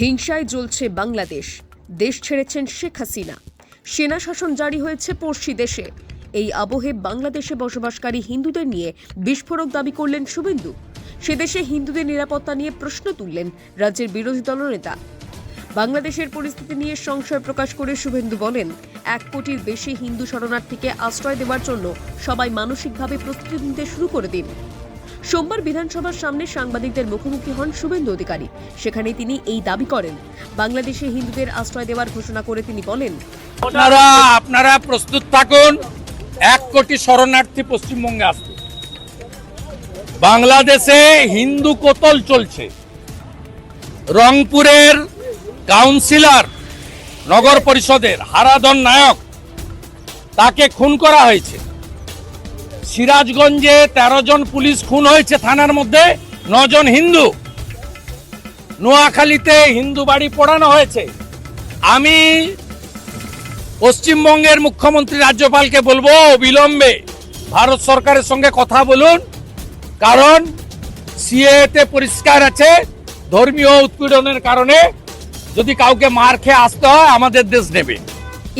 হিংসায় জ্বলছে বাংলাদেশ। দেশ ছেড়েছেন শেখ হাসিনা। সেনা শাসন জারি হয়েছে পড়শি দেশে। এই আবহে বাংলাদেশে বসবাসকারী হিন্দুদের নিয়ে বিস্ফোরক দাবি করলেন শুভেন্দু। সে দেশে হিন্দুদের নিরাপত্তা নিয়ে প্রশ্ন তুললেন রাজ্যের বিরোধী দলনেতা। বাংলাদেশের পরিস্থিতি নিয়ে সংশয় প্রকাশ করে শুভেন্দু বলেন, এক কোটির বেশি হিন্দু শরণার্থীকে আশ্রয় দেওয়ার জন্য সবাই মানসিকভাবে প্রস্তুতি নিতে শুরু করে দিন। সোমবার বিধানসভার সামনে সাংবাদিকদের মুখোমুখি হন শুভেন্দু অধিকারী। সেখানে তিনি এই দাবি করেন। বাংলাদেশে হিন্দুদের আশ্রয় দেওয়ার ঘোষণা করে তিনি বলেন, আপনারা আপনারা প্রস্তুত থাকুন, এক কোটি শরণার্থী পশ্চিমবঙ্গে আসবে। বাংলাদেশে হিন্দু কোতল চলছে। রংপুরের কাউন্সিলর, নগর পরিষদের হারাধন নায়ক, তাকে খুন করা হয়েছে। সিরাজগঞ্জে তেরো জন পুলিশ খুন হয়েছে থানার মধ্যে, নজন হিন্দু। নোয়াখালীতে হিন্দু বাড়ি পোড়ানো হয়েছে। আমি পশ্চিমবঙ্গের মুখ্যমন্ত্রী রাজ্যপালকে বলব, অবিলম্বে ভারত সরকারের সঙ্গে কথা বলুন, কারণ সিএতে পরিষ্কার আছে, ধর্মীয় উৎপীড়নের কারণে যদি কাউকে মার খেয়ে আসতে হয়, আমাদের দেশ নেবে।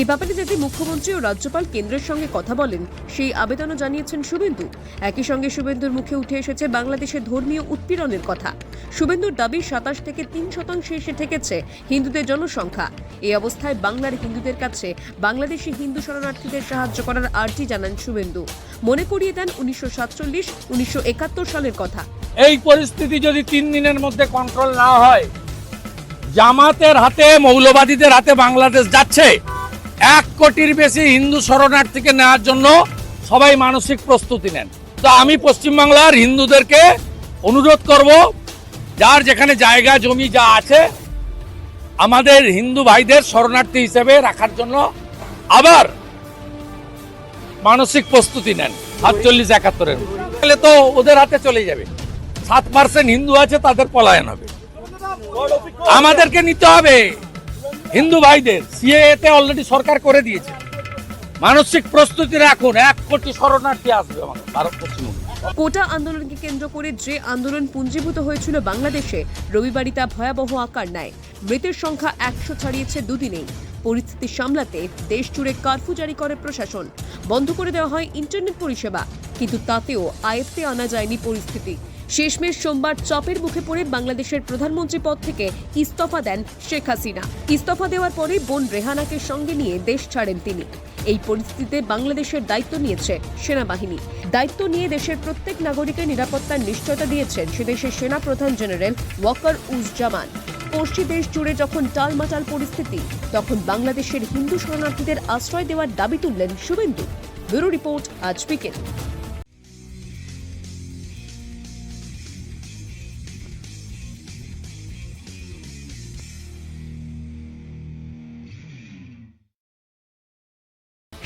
এ ব্যাপারে যাতে মুখ্যমন্ত্রী ও রাজ্যপাল কেন্দ্রের সঙ্গে কথা বলেন, সেই আবেদনও জানিয়েছেন শুভেন্দু। একই সঙ্গে শুভেন্দুর মুখে উঠে এসেছে বাংলাদেশে ধর্মীয় উৎপীড়নের কথা। শুভেন্দুর দাবি সাতাশ থেকে তিন শতাংশে এসে ঠেকেছে হিন্দুদের জনসংখ্যা। এই অবস্থায় বাংলার হিন্দুদের কাছে বাংলাদেশি হিন্দু শরণার্থীদের সাহায্য করার আর্জি জানান শুভেন্দু। মনে করিয়ে দেন উনিশশো সাতচল্লিশ, উনিশশো সালের কথা। এই পরিস্থিতি যদি তিন দিনের মধ্যে কন্ট্রোল না হয়, জামাতের হাতে, মৌলবাদীদের হাতে বাংলাদেশ যাচ্ছে এক কোটির বেশি হিন্দু শরণার্থীকে নেওয়ার জন্য সবাই মানসিক প্রস্তুতি নেন। তো আমি পশ্চিমবাংলার হিন্দুদেরকে অনুরোধ করব, যার যেখানে জায়গা, জমি যা আছে, আমাদের হিন্দু ভাইদের শরণার্থী হিসেবে রাখার জন্য আবার মানসিক প্রস্তুতি নেন। সাতচল্লিশ একাত্তরের তাহলে তো ওদের হাতে চলে যাবে। সাত পার্সেন্ট হিন্দু আছে, তাদের পলায়ন হবে। আমাদেরকে নিতে হবে। হিন্দু ভাইদের সিএতে অলরেডি সরকার করে দিয়েছে। মানসিক প্রস্তুতি রাখুন, এক কোটি শরণার্থী আসবে আমাদের, ভারত পশ্চিমবঙ্গে। কোটা আন্দোলনকে কেন্দ্র করে যে আন্দোলন পুঞ্জীভূত হয়েছিল বাংলাদেশে, রবিবারই তা ভয়াবহ আকার নেয়। মৃতের সংখ্যা একশো ছাড়িয়েছে দুদিনেই। পরিস্থিতি সামলাতে দেশ জুড়ে কারফিউ জারি করে প্রশাসন। বন্ধ করে দেওয়া হয় ইন্টারনেট পরিষেবা, কিন্তু তাতেও আয়ত্তে আনা যায়নি পরিস্থিতি। শেষমেশ সোমবার চাপের মুখে পড়ে বাংলাদেশের প্রধানমন্ত্রী পদ থেকে ইস্তফা দেন শেখ হাসিনা। ইস্তফা দেওয়ার পরে বোন রেহানাকে সঙ্গে নিয়ে দেশ ছাড়েন তিনি। এই পরিস্থিতিতে বাংলাদেশের দায়িত্ব নিয়েছে সেনাবাহিনী। দায়িত্ব নিয়ে দেশের প্রত্যেক নাগরিকের নিরাপত্তার নিশ্চয়তা দিয়েছেন সে দেশের সেনা প্রধান জেনারেল ওয়াকার উজ্জামান পশ্চিম দেশ জুড়ে যখন টালমাটাল পরিস্থিতি, তখন বাংলাদেশের হিন্দু শরণার্থীদের আশ্রয় দেওয়ার দাবি তুললেন শুভেন্দু। ব্যুরো রিপোর্ট, আজ বিকেল।